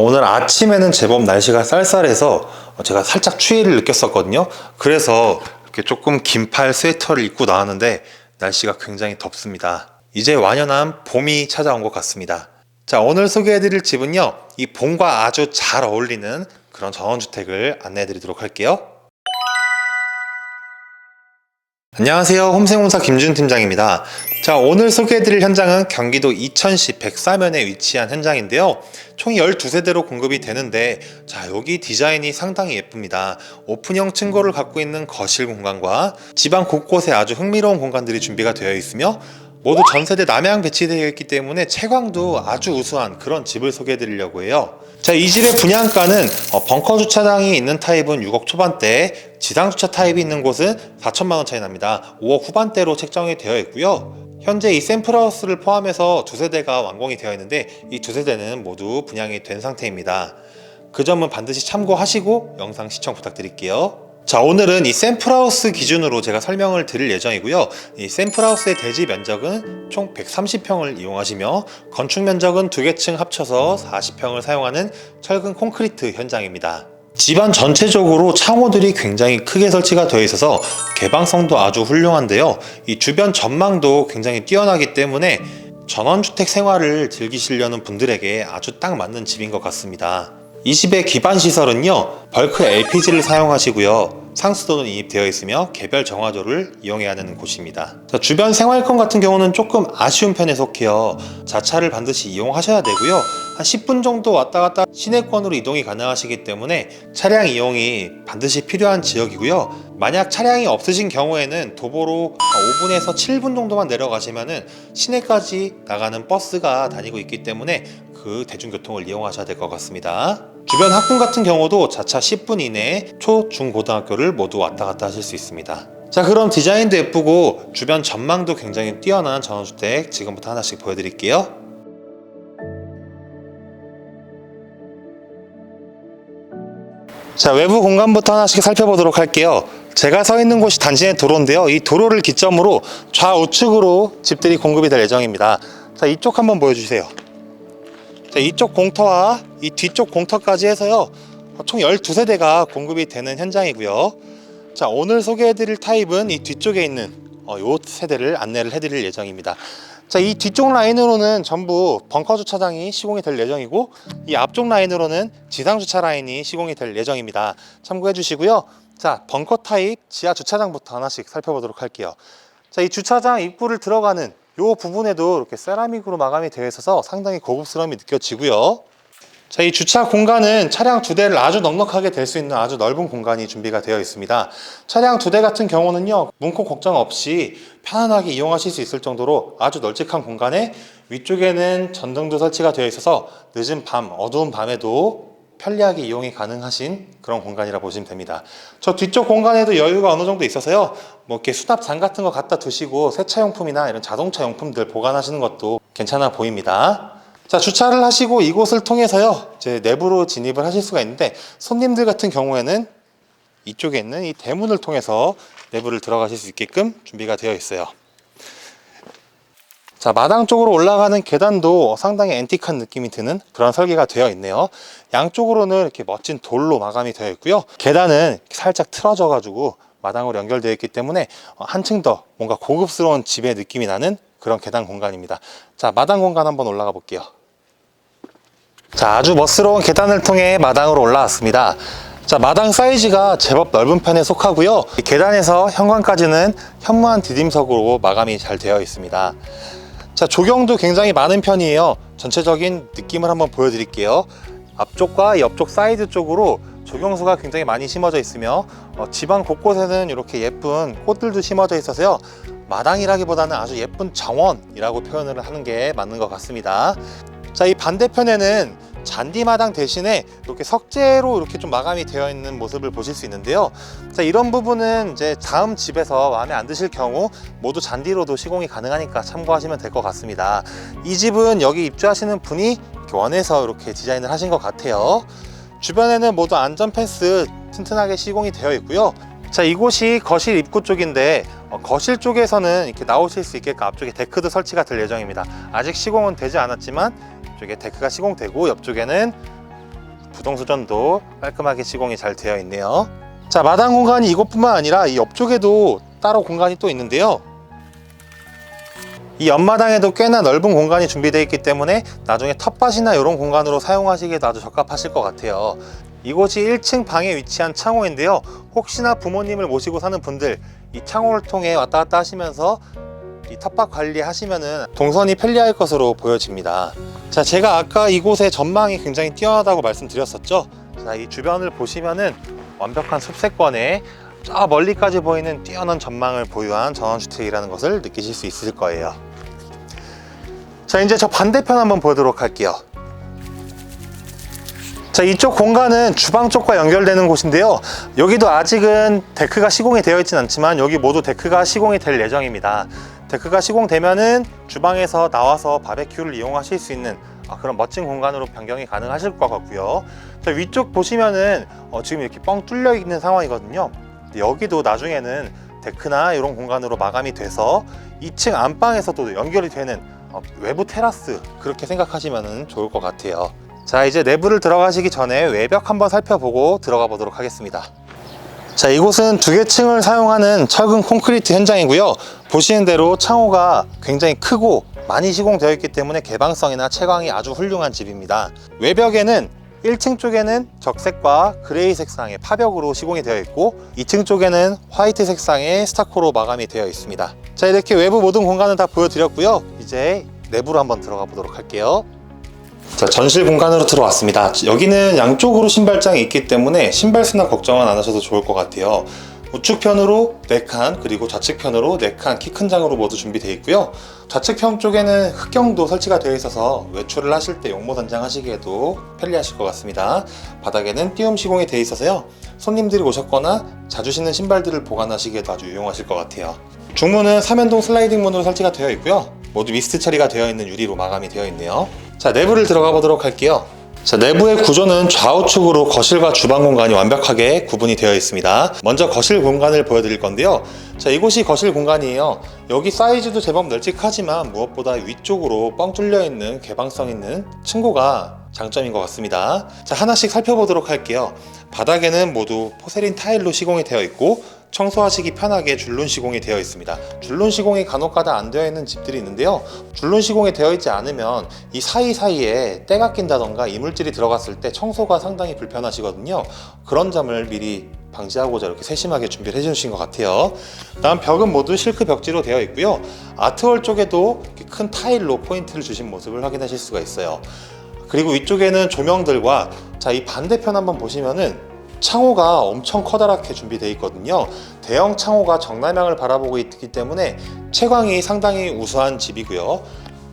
저 오늘 아침에는 제법 날씨가 쌀쌀해서 제가 살짝 추위를 느꼈었거든요. 그래서 이렇게 조금 긴팔 스웨터를 입고 나왔는데 날씨가 굉장히 덥습니다. 이제 완연한 봄이 찾아온 것 같습니다. 자, 오늘 소개해드릴 집은요, 이 봄과 아주 잘 어울리는 그런 전원주택을 안내해드리도록 할게요. 안녕하세요. 홈생홈사 김준 팀장입니다. 자, 오늘 소개해드릴 현장은 경기도 이천시 백사면에 위치한 현장인데요. 총 12세대로 공급이 되는데, 자, 여기 디자인이 상당히 예쁩니다. 오픈형 층고를 갖고 있는 거실 공간과 집안 곳곳에 아주 흥미로운 공간들이 준비가 되어 있으며, 모두 전세대 남향 배치되어 있기 때문에 채광도 아주 우수한 그런 집을 소개해 드리려고 해요. 자, 이 집의 분양가는 어, 벙커 주차장이 있는 타입은 6억 초반대, 지상 주차 타입이 있는 곳은 4천만 원 차이 납니다. 5억 후반대로 책정이 되어 있고요. 현재 이 샘플하우스를 포함해서 두 세대가 완공이 되어 있는데 이 두 세대는 모두 분양이 된 상태입니다. 그 점은 반드시 참고하시고 영상 시청 부탁드릴게요. 자 오늘은 이 샘플하우스 기준으로 제가 설명을 드릴 예정이고요. 이 샘플하우스의 대지 면적은 총 130평을 이용하시며 건축 면적은 두 개 층 합쳐서 40평을 사용하는 철근 콘크리트 현장입니다. 집안 전체적으로 창호들이 굉장히 크게 설치가 되어 있어서 개방성도 아주 훌륭한데요. 이 주변 전망도 굉장히 뛰어나기 때문에 전원주택 생활을 즐기시려는 분들에게 아주 딱 맞는 집인 것 같습니다 이 집의 기반 시설은요 벌크 LPG를 사용하시고요. 상수도는 인입되어 있으며 개별 정화조를 이용해야 하는 곳입니다. 자, 주변 생활권 같은 경우는 조금 아쉬운 편에 속해요. 자차를 반드시 이용하셔야 되고요. 한 10분 정도 왔다 갔다 시내권으로 이동이 가능하시기 때문에 차량 이용이 반드시 필요한 지역이고요. 만약 차량이 없으신 경우에는 도보로 5분에서 7분 정도만 내려가시면은 시내까지 나가는 버스가 다니고 있기 때문에 그 대중교통을 이용하셔야 될 것 같습니다. 주변 학군 같은 경우도 자차 10분 이내에 초, 중, 고등학교를 모두 왔다 갔다 하실 수 있습니다. 자 그럼 디자인도 예쁘고 주변 전망도 굉장히 뛰어난 전원주택 지금부터 하나씩 보여드릴게요. 자 외부 공간부터 하나씩 살펴보도록 할게요. 제가 서 있는 곳이 단지 내 도로인데요. 이 도로를 기점으로 좌우측으로 집들이 공급이 될 예정입니다. 자 이쪽 한번 보여주세요. 자, 이쪽 공터와 이 뒤쪽 공터까지 해서요. 총 12세대가 공급이 되는 현장이고요. 자, 오늘 소개해드릴 타입은 이 뒤쪽에 있는 어, 요 세대를 안내를 해드릴 예정입니다. 자, 이 뒤쪽 라인으로는 전부 벙커 주차장이 시공이 될 예정이고 이 앞쪽 라인으로는 지상 주차 라인이 시공이 될 예정입니다. 참고해 주시고요. 자, 벙커 타입 지하 주차장부터 하나씩 살펴보도록 할게요. 자, 이 주차장 입구를 들어가는 이 부분에도 이렇게 세라믹으로 마감이 되어 있어서 상당히 고급스러움이 느껴지고요. 자, 이 주차 공간은 차량 두 대를 아주 넉넉하게 될수 있는 아주 넓은 공간이 준비가 되어 있습니다. 차량 두 대 같은 경우는요, 문콕 걱정 없이 편안하게 이용하실 수 있을 정도로 아주 널찍한 공간에 위쪽에는 전등도 설치가 되어 있어서 늦은 밤, 어두운 밤에도 편리하게 이용이 가능하신 그런 공간이라 보시면 됩니다. 저 뒤쪽 공간에도 여유가 어느 정도 있어서요. 뭐 이렇게 수납장 같은 거 갖다 두시고 세차용품이나 이런 자동차 용품들 보관하시는 것도 괜찮아 보입니다. 자, 주차를 하시고 이곳을 통해서요. 이제 내부로 진입을 하실 수가 있는데 손님들 같은 경우에는 이쪽에 있는 이 대문을 통해서 내부를 들어가실 수 있게끔 준비가 되어 있어요. 자, 마당 쪽으로 올라가는 계단도 상당히 앤틱한 느낌이 드는 그런 설계가 되어 있네요. 양쪽으로는 이렇게 멋진 돌로 마감이 되어 있고요. 계단은 살짝 틀어져 가지고 마당으로 연결되어 있기 때문에 한층 더 뭔가 고급스러운 집의 느낌이 나는 그런 계단 공간입니다. 자, 마당 공간 한번 올라가 볼게요. 자, 아주 멋스러운 계단을 통해 마당으로 올라왔습니다. 자, 마당 사이즈가 제법 넓은 편에 속하고요. 계단에서 현관까지는 현무한 디딤석으로 마감이 잘 되어 있습니다. 자, 조경도 굉장히 많은 편이에요. 전체적인 느낌을 한번 보여드릴게요. 앞쪽과 옆쪽 사이드 쪽으로 조경수가 굉장히 많이 심어져 있으며 어, 집안 곳곳에는 이렇게 예쁜 꽃들도 심어져 있어서요. 마당이라기보다는 아주 예쁜 정원이라고 표현을 하는 게 맞는 것 같습니다. 자, 이 반대편에는 잔디마당 대신에 이렇게 석재로 이렇게 좀 마감이 되어 있는 모습을 보실 수 있는데요. 자, 이런 부분은 이제 다음 집에서 마음에 안 드실 경우 모두 잔디로도 시공이 가능하니까 참고하시면 될 것 같습니다. 이 집은 여기 입주하시는 분이 이렇게 원해서 이렇게 디자인을 하신 것 같아요. 주변에는 모두 안전 펜스 튼튼하게 시공이 되어 있고요. 자, 이곳이 거실 입구 쪽인데 어, 거실 쪽에서는 이렇게 나오실 수 있게끔 앞쪽에 데크도 설치가 될 예정입니다. 아직 시공은 되지 않았지만 이쪽에 데크가 시공되고 옆쪽에는 구동 수전도 깔끔하게 시공이 잘 되어 있네요. 자 마당 공간이 이곳뿐만 아니라 이 옆쪽에도 따로 공간이 또 있는데요. 이 옆마당에도 꽤나 넓은 공간이 준비되어 있기 때문에 나중에 텃밭이나 이런 공간으로 사용하시기에도 아주 적합하실 것 같아요. 이곳이 1층 방에 위치한 창호인데요. 혹시나 부모님을 모시고 사는 분들 이 창호를 통해 왔다 갔다 하시면서 이 텃밭 관리하시면은 동선이 편리할 것으로 보여집니다. 자, 제가 아까 이곳의 전망이 굉장히 뛰어나다고 말씀드렸었죠. 자, 이 주변을 보시면은 완벽한 숲세권에 저 멀리까지 보이는 뛰어난 전망을 보유한 전원주택이라는 것을 느끼실 수 있을 거예요. 자, 이제 저 반대편 한번 보도록 할게요. 자, 이쪽 공간은 주방 쪽과 연결되는 곳인데요. 여기도 아직은 데크가 시공이 되어 있진 않지만 여기 모두 데크가 시공이 될 예정입니다. 데크가 시공되면은 주방에서 나와서 바베큐를 이용하실 수 있는 아, 그런 멋진 공간으로 변경이 가능하실 것 같고요. 자, 위쪽 보시면은 어, 지금 이렇게 뻥 뚫려 있는 상황이거든요. 여기도 나중에는 데크나 이런 공간으로 마감이 돼서 2층 안방에서도 연결이 되는 어, 외부 테라스 그렇게 생각하시면 좋을 것 같아요. 자 이제 내부를 들어가시기 전에 외벽 한번 살펴보고 들어가 보도록 하겠습니다. 자 이곳은 두 개 층을 사용하는 철근 콘크리트 현장이고요. 보시는 대로 창호가 굉장히 크고 많이 시공되어 있기 때문에 개방성이나 채광이 아주 훌륭한 집입니다. 외벽에는 1층 쪽에는 적색과 그레이 색상의 파벽으로 시공이 되어 있고 2층 쪽에는 화이트 색상의 스타코로 마감이 되어 있습니다. 자 이렇게 외부 모든 공간을 다 보여드렸고요. 이제 내부로 한번 들어가 보도록 할게요. 자, 전실 공간으로 들어왔습니다. 여기는 양쪽으로 신발장이 있기 때문에 신발 수납 걱정은 안 하셔도 좋을 것 같아요. 우측편으로 4칸, 그리고 좌측편으로 4칸 키 큰 장으로 모두 준비되어 있고요. 좌측편 쪽에는 흑경도 설치가 되어 있어서 외출을 하실 때 용모 단장 하시기에도 편리하실 것 같습니다. 바닥에는 띄움 시공이 되어 있어서요. 손님들이 오셨거나 자주 신는 신발들을 보관하시기에도 아주 유용하실 것 같아요. 중문은 3연동 슬라이딩 문으로 설치가 되어 있고요. 모두 미스트 처리가 되어 있는 유리로 마감이 되어 있네요. 자, 내부를 들어가 보도록 할게요. 자, 내부의 구조는 좌우측으로 거실과 주방 공간이 완벽하게 구분이 되어 있습니다. 먼저 거실 공간을 보여드릴 건데요. 자, 이곳이 거실 공간이에요. 여기 사이즈도 제법 널찍하지만 무엇보다 위쪽으로 뻥 뚫려 있는 개방성 있는 층고가 장점인 것 같습니다. 자, 하나씩 살펴보도록 할게요. 바닥에는 모두 포세린 타일로 시공이 되어 있고 청소하시기 편하게 줄눈 시공이 되어 있습니다. 줄눈 시공이 간혹가다 안 되어 있는 집들이 있는데요. 줄눈 시공이 되어 있지 않으면 이 사이사이에 때가 낀다던가 이물질이 들어갔을 때 청소가 상당히 불편하시거든요. 그런 점을 미리 방지하고자 이렇게 세심하게 준비를 해주신 것 같아요. 다음 벽은 모두 실크 벽지로 되어 있고요. 아트월 쪽에도 이렇게 큰 타일로 포인트를 주신 모습을 확인하실 수가 있어요. 그리고 위쪽에는 조명들과 자 이 반대편 한번 보시면은 창호가 엄청 커다랗게 준비되어 있거든요. 대형 창호가 정남향을 바라보고 있기 때문에 채광이 상당히 우수한 집이고요.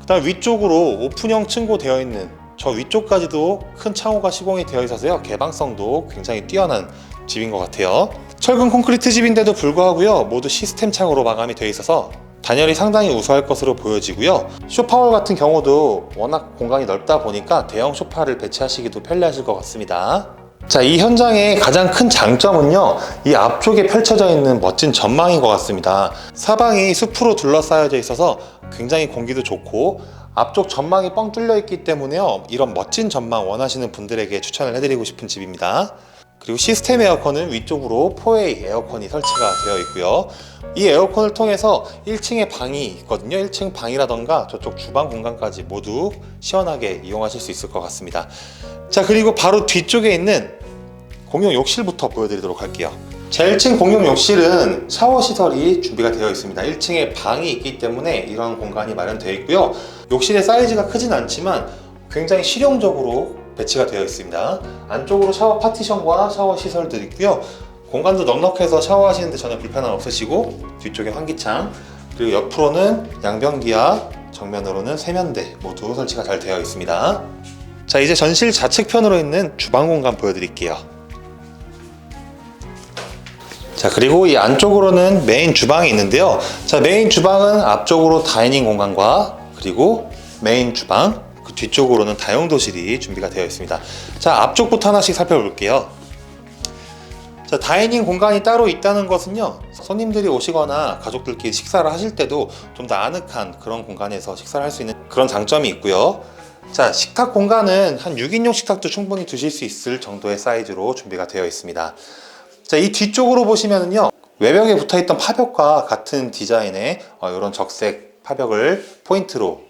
그다음 위쪽으로 오픈형 층고 되어 있는 저 위쪽까지도 큰 창호가 시공이 되어 있어서요. 개방성도 굉장히 뛰어난 집인 것 같아요. 철근 콘크리트 집인데도 불구하고요. 모두 시스템 창으로 마감이 되어 있어서 단열이 상당히 우수할 것으로 보여지고요. 쇼파월 같은 경우도 워낙 공간이 넓다 보니까 대형 쇼파를 배치하시기도 편리하실 것 같습니다. 자, 이 현장의 가장 큰 장점은요, 이 앞쪽에 펼쳐져 있는 멋진 전망인 것 같습니다. 사방이 숲으로 둘러싸여져 있어서 굉장히 공기도 좋고, 앞쪽 전망이 뻥 뚫려 있기 때문에요, 이런 멋진 전망 원하시는 분들에게 추천을 해드리고 싶은 집입니다. 그리고 시스템 에어컨은 위쪽으로 4A 에어컨이 설치가 되어 있고요. 이 에어컨을 통해서 1층에 방이 있거든요. 1층 방이라던가 저쪽 주방 공간까지 모두 시원하게 이용하실 수 있을 것 같습니다. 자, 그리고 바로 뒤쪽에 있는 공용 욕실부터 보여드리도록 할게요. 자, 1층 공용 욕실은 샤워 시설이 준비가 되어 있습니다. 1층에 방이 있기 때문에 이런 공간이 마련되어 있고요. 욕실의 사이즈가 크진 않지만 굉장히 실용적으로 배치가 되어 있습니다. 안쪽으로 샤워 파티션과 샤워 시설들 있고요. 공간도 넉넉해서 샤워하시는데 전혀 불편함 없으시고 뒤쪽에 환기창 그리고 옆으로는 양변기와 정면으로는 세면대 모두 설치가 잘 되어 있습니다. 자 이제 전실 좌측편으로 있는 주방 공간 보여드릴게요. 자 그리고 이 안쪽으로는 메인 주방이 있는데요. 자 메인 주방은 앞쪽으로 다이닝 공간과 그리고 메인 주방 그 뒤쪽으로는 다용도실이 준비가 되어 있습니다. 자 앞쪽부터 하나씩 살펴볼게요. 자, 다이닝 공간이 따로 있다는 것은요, 손님들이 오시거나 가족들끼리 식사를 하실 때도 좀 더 아늑한 그런 공간에서 식사를 할 수 있는 그런 장점이 있고요. 자, 식탁 공간은 한 6인용 식탁도 충분히 두실 수 있을 정도의 사이즈로 준비가 되어 있습니다. 자, 이 뒤쪽으로 보시면은요, 외벽에 붙어 있던 파벽과 같은 디자인의 어, 이런 적색 파벽을 포인트로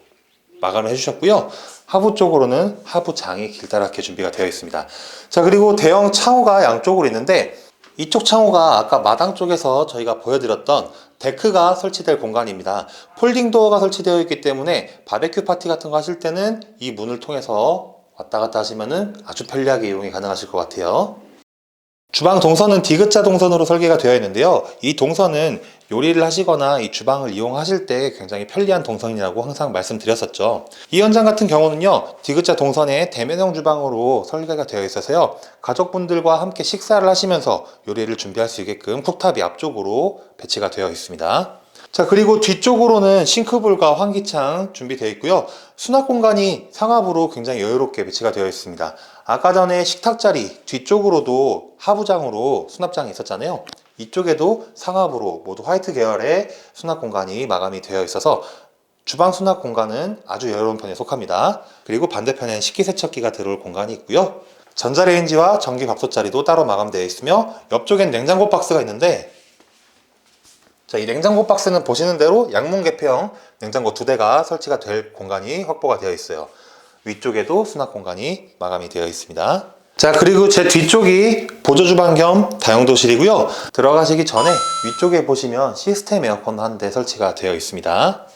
마감을 해주셨고요. 하부 쪽으로는 하부 장이 길다랗게 준비가 되어 있습니다. 자, 그리고 대형 창호가 양쪽으로 있는데 이쪽 창호가 아까 마당 쪽에서 저희가 보여드렸던 데크가 설치될 공간입니다. 폴딩 도어가 설치되어 있기 때문에 바베큐 파티 같은 거 하실 때는 이 문을 통해서 왔다 갔다 하시면은 아주 편리하게 이용이 가능하실 것 같아요. 주방 동선은 디귿자 동선으로 설계가 되어 있는데요. 이 동선은 요리를 하시거나 이 주방을 이용하실 때 굉장히 편리한 동선이라고 항상 말씀드렸었죠. 이 현장 같은 경우는요, 디귿자 동선에 대면형 주방으로 설계가 되어 있어서요, 가족분들과 함께 식사를 하시면서 요리를 준비할 수 있게끔 쿡탑이 앞쪽으로 배치가 되어 있습니다. 자, 그리고 뒤쪽으로는 싱크볼과 환기창 준비되어 있고요. 수납 공간이 상하부로 굉장히 여유롭게 배치가 되어 있습니다. 아까 전에 식탁 자리 뒤쪽으로도 하부장으로 수납장이 있었잖아요. 이쪽에도 상하부로 모두 화이트 계열의 수납 공간이 마감이 되어 있어서 주방 수납 공간은 아주 여유로운 편에 속합니다. 그리고 반대편엔 식기세척기가 들어올 공간이 있고요. 전자레인지와 전기 밥솥 자리도 따로 마감되어 있으며 옆쪽엔 냉장고 박스가 있는데 자, 이 냉장고 박스는 보시는 대로 양문 개폐형 냉장고 두 대가 설치가 될 공간이 확보가 되어 있어요. 위쪽에도 수납 공간이 마감이 되어 있습니다. 자, 그리고 제 뒤쪽이 보조 주방 겸 다용도실이고요. 들어가시기 전에 위쪽에 보시면 시스템 에어컨 한 대 설치가 되어 있습니다.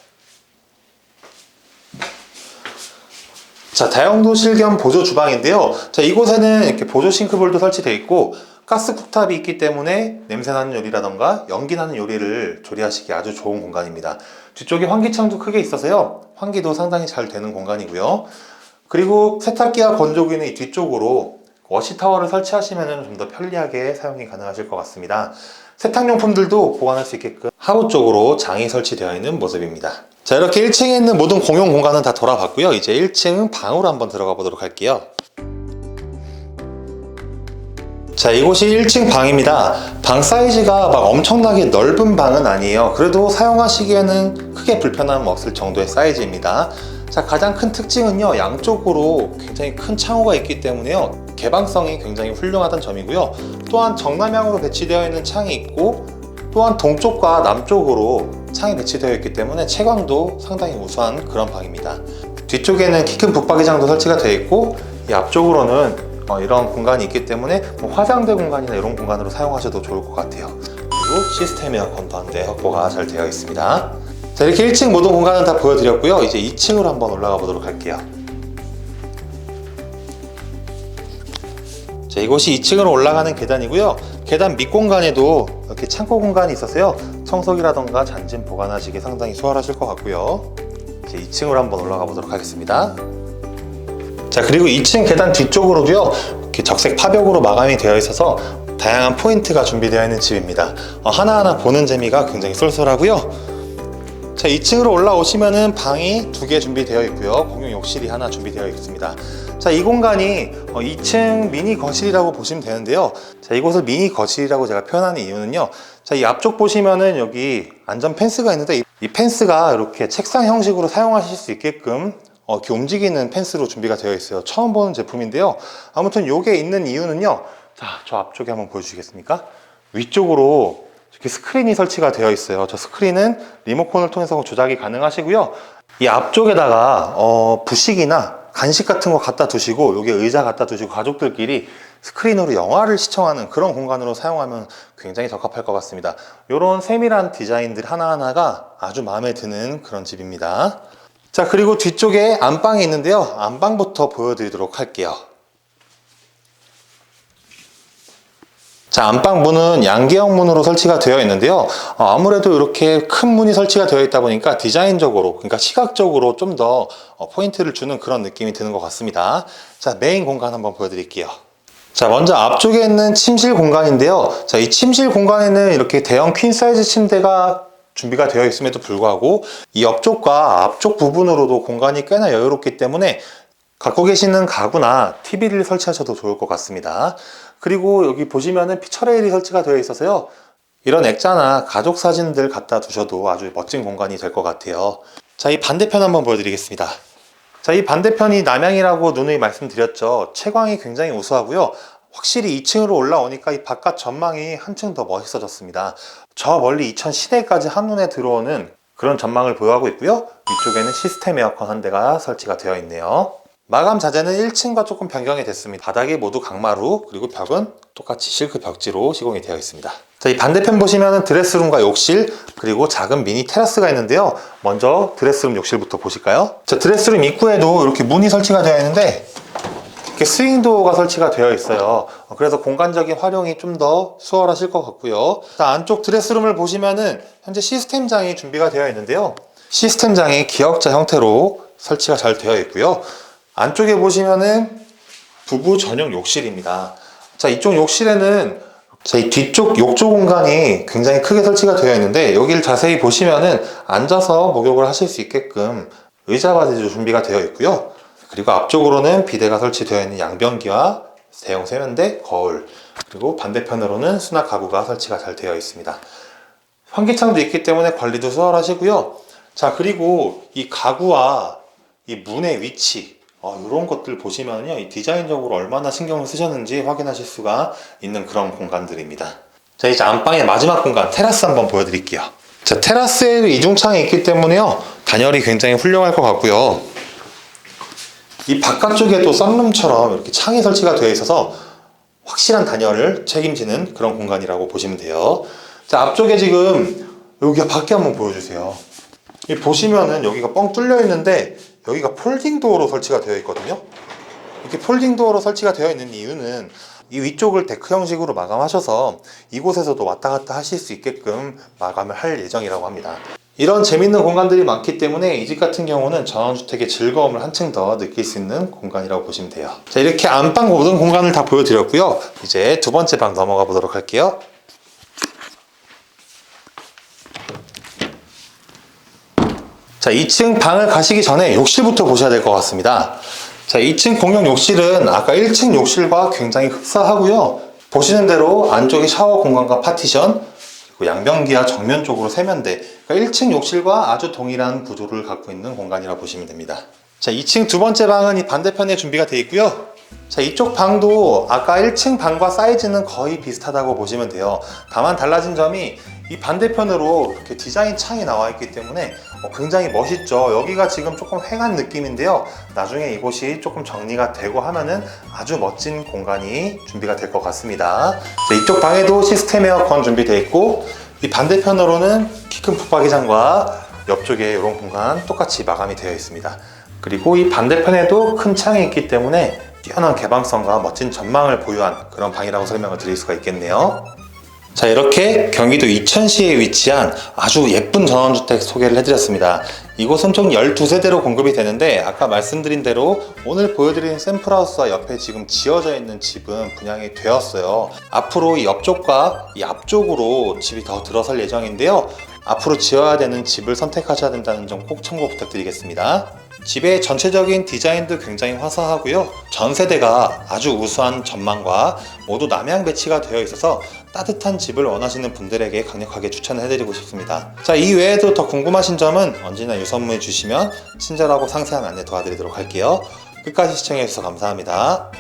자, 다용도실 겸 보조 주방인데요. 자, 이곳에는 이렇게 보조 싱크볼도 설치되어 있고 가스 쿡탑이 있기 때문에 냄새나는 요리라던가 연기 나는 요리를 조리하시기 아주 좋은 공간입니다. 뒤쪽에 환기창도 크게 있어서요. 환기도 상당히 잘 되는 공간이고요. 그리고 세탁기와 건조기는 이 뒤쪽으로 워시타워를 설치하시면 좀 더 편리하게 사용이 가능하실 것 같습니다. 세탁용품들도 보관할 수 있게끔 하부 쪽으로 장이 설치되어 있는 모습입니다. 자, 이렇게 1층에 있는 모든 공용 공간은 다 돌아봤고요. 이제 1층 방으로 한번 들어가 보도록 할게요. 자, 이곳이 1층 방입니다. 방 사이즈가 막 엄청나게 넓은 방은 아니에요. 그래도 사용하시기에는 크게 불편함 없을 정도의 사이즈입니다. 자, 가장 큰 특징은요, 양쪽으로 굉장히 큰 창호가 있기 때문에요, 개방성이 굉장히 훌륭하다는 점이고요. 또한 정남향으로 배치되어 있는 창이 있고, 또한 동쪽과 남쪽으로 창이 배치되어 있기 때문에 채광도 상당히 우수한 그런 방입니다. 뒤쪽에는 키 큰 북박이장도 설치가 되어 있고, 이 앞쪽으로는 어, 이런 공간이 있기 때문에 뭐 화장대 공간이나 이런 공간으로 사용하셔도 좋을 것 같아요. 그리고 시스템 에어컨도 한대 확보가 잘 되어 있습니다. 자, 이렇게 1층 모든 공간은 다 보여드렸고요. 이제 2층으로 한번 올라가 보도록 할게요. 자, 이곳이 2층으로 올라가는 계단이고요. 계단 밑공간에도 이렇게 창고 공간이 있어서요. 청소기라던가 잔짐 보관하시기 상당히 수월하실 것 같고요. 이제 2층으로 한번 올라가 보도록 하겠습니다. 자, 그리고 2층 계단 뒤쪽으로도요. 이렇게 적색 파벽으로 마감이 되어 있어서 다양한 포인트가 준비되어 있는 집입니다. 어, 하나하나 보는 재미가 굉장히 쏠쏠하고요. 자, 2층으로 올라오시면은 방이 두 개 준비되어 있고요. 공용 욕실이 하나 준비되어 있습니다. 자, 이 공간이 2층 미니 거실이라고 보시면 되는데요. 자, 이곳을 미니 거실이라고 제가 표현하는 이유는요. 자, 이 앞쪽 보시면은 여기 안전 펜스가 있는데 이, 이 펜스가 이렇게 책상 형식으로 사용하실 수 있게끔 어, 이렇게 움직이는 펜스로 준비가 되어 있어요. 처음 보는 제품인데요. 아무튼 이게 있는 이유는요. 자, 저 앞쪽에 한번 보여주시겠습니까? 위쪽으로 이렇게 스크린이 설치가 되어 있어요. 저 스크린은 리모컨을 통해서 조작이 가능하시고요. 이 앞쪽에다가 어, 부식이나 간식 같은 거 갖다 두시고 여기 의자 갖다 두시고 가족들끼리 스크린으로 영화를 시청하는 그런 공간으로 사용하면 굉장히 적합할 것 같습니다. 이런 세밀한 디자인들 하나하나가 아주 마음에 드는 그런 집입니다. 자 그리고 뒤쪽에 안방이 있는데요. 안방부터 보여드리도록 할게요. 자, 안방 문은 양계형 문으로 설치가 되어 있는데요. 어, 아무래도 이렇게 큰 문이 설치가 되어 있다 보니까 디자인적으로, 그러니까 시각적으로 좀 더 포인트를 주는 그런 느낌이 드는 것 같습니다. 자, 메인 공간 한번 보여드릴게요. 자, 먼저 앞쪽에 있는 침실 공간인데요. 자, 이 침실 공간에는 이렇게 대형 퀸 사이즈 침대가 준비가 되어 있음에도 불구하고 이 옆쪽과 앞쪽 부분으로도 공간이 꽤나 여유롭기 때문에 갖고 계시는 가구나 TV를 설치하셔도 좋을 것 같습니다. 그리고 여기 보시면은 피처레일이 설치가 되어 있어서요. 이런 액자나 가족 사진들 갖다 두셔도 아주 멋진 공간이 될 것 같아요. 자, 이 반대편 한번 보여드리겠습니다. 자, 이 반대편이 남향이라고 누누이 말씀드렸죠. 채광이 굉장히 우수하고요. 확실히 2층으로 올라오니까 이 바깥 전망이 한층 더 멋있어졌습니다. 저 멀리 이천 시내까지 한눈에 들어오는 그런 전망을 보유하고 있고요. 위쪽에는 시스템 에어컨 한 대가 설치가 되어 있네요. 마감 자재는 1층과 조금 변경이 됐습니다. 바닥이 모두 강마루, 그리고 벽은 똑같이 실크 벽지로 시공이 되어 있습니다. 자, 이 반대편 보시면 드레스룸과 욕실, 그리고 작은 미니 테라스가 있는데요. 먼저 드레스룸 욕실부터 보실까요? 자, 드레스룸 입구에도 이렇게 문이 설치가 되어 있는데, 이렇게 스윙도어가 설치가 되어 있어요. 어, 그래서 공간적인 활용이 좀 더 수월하실 것 같고요. 자, 안쪽 드레스룸을 보시면은 현재 시스템장이 준비가 되어 있는데요. 시스템장이 기역자 형태로 설치가 잘 되어 있고요. 안쪽에 보시면은 부부 전용 욕실입니다. 자, 이쪽 욕실에는 자, 이 뒤쪽 욕조 공간이 굉장히 크게 설치가 되어 있는데 여기를 자세히 보시면은 앉아서 목욕을 하실 수 있게끔 의자 바디도 준비가 되어 있고요. 그리고 앞쪽으로는 비데가 설치되어 있는 양변기와 대형 세면대, 거울, 그리고 반대편으로는 수납 가구가 설치가 잘 되어 있습니다. 환기창도 있기 때문에 관리도 수월하시고요. 자, 그리고 이 가구와 이 문의 위치, 어, 이런 것들 보시면요. 이 디자인적으로 얼마나 신경을 쓰셨는지 확인하실 수가 있는 그런 공간들입니다. 자, 이제 안방의 마지막 공간, 테라스 한번 보여드릴게요. 자, 테라스에도 이중창이 있기 때문에요. 단열이 굉장히 훌륭할 것 같고요. 이 바깥쪽에도 썬룸처럼 이렇게 창이 설치가 되어 있어서 확실한 단열을 책임지는 그런 공간이라고 보시면 돼요. 자, 앞쪽에 지금 여기 밖에 한번 보여주세요. 이 보시면은 여기가 뻥 뚫려 있는데 여기가 폴딩 도어로 설치가 되어 있거든요. 이렇게 폴딩 도어로 설치가 되어 있는 이유는 이 위쪽을 데크 형식으로 마감하셔서 이곳에서도 왔다 갔다 하실 수 있게끔 마감을 할 예정이라고 합니다. 이런 재밌는 공간들이 많기 때문에 이 집 같은 경우는 전원주택의 즐거움을 한층 더 느낄 수 있는 공간이라고 보시면 돼요. 자, 이렇게 안방 모든 공간을 다 보여드렸고요. 이제 두 번째 방 넘어가 보도록 할게요. 자, 2층 방을 가시기 전에 욕실부터 보셔야 될 것 같습니다. 자, 2층 공용 욕실은 아까 1층 욕실과 굉장히 흡사하고요. 보시는 대로 안쪽에 샤워 공간과 파티션, 양변기와 정면 쪽으로 세면대. 그러니까 1층 욕실과 아주 동일한 구조를 갖고 있는 공간이라고 보시면 됩니다. 자, 2층 두 번째 방은 이 반대편에 준비가 되어 있고요. 자, 이쪽 방도 아까 1층 방과 사이즈는 거의 비슷하다고 보시면 돼요. 다만 달라진 점이 이 반대편으로 이렇게 디자인 창이 나와 있기 때문에 어, 굉장히 멋있죠. 여기가 지금 조금 횡한 느낌인데요. 나중에 이곳이 조금 정리가 되고 하면은 아주 멋진 공간이 준비가 될 것 같습니다. 자, 이쪽 방에도 시스템 에어컨 준비되어 있고 이 반대편으로는 키 큰 붙박이장과 옆쪽에 이런 공간 똑같이 마감이 되어 있습니다. 그리고 이 반대편에도 큰 창이 있기 때문에 뛰어난 개방성과 멋진 전망을 보유한 그런 방이라고 설명을 드릴 수가 있겠네요. 자 이렇게 경기도 이천시에 위치한 아주 예쁜 전원주택 소개를 해드렸습니다. 이곳은 총 12세대로 공급이 되는데 아까 말씀드린 대로 오늘 보여드린 샘플하우스와 옆에 지금 지어져 있는 집은 분양이 되었어요. 앞으로 이 옆쪽과 이 앞쪽으로 집이 더 들어설 예정인데요. 앞으로 지어야 되는 집을 선택하셔야 된다는 점 꼭 참고 부탁드리겠습니다. 집의 전체적인 디자인도 굉장히 화사하고요. 전 세대가 아주 우수한 전망과 모두 남향 배치가 되어 있어서 따뜻한 집을 원하시는 분들에게 강력하게 추천해드리고 싶습니다. 자, 이 외에도 더 궁금하신 점은 언제나 유선문의 주시면 친절하고 상세한 안내 도와드리도록 할게요. 끝까지 시청해주셔서 감사합니다.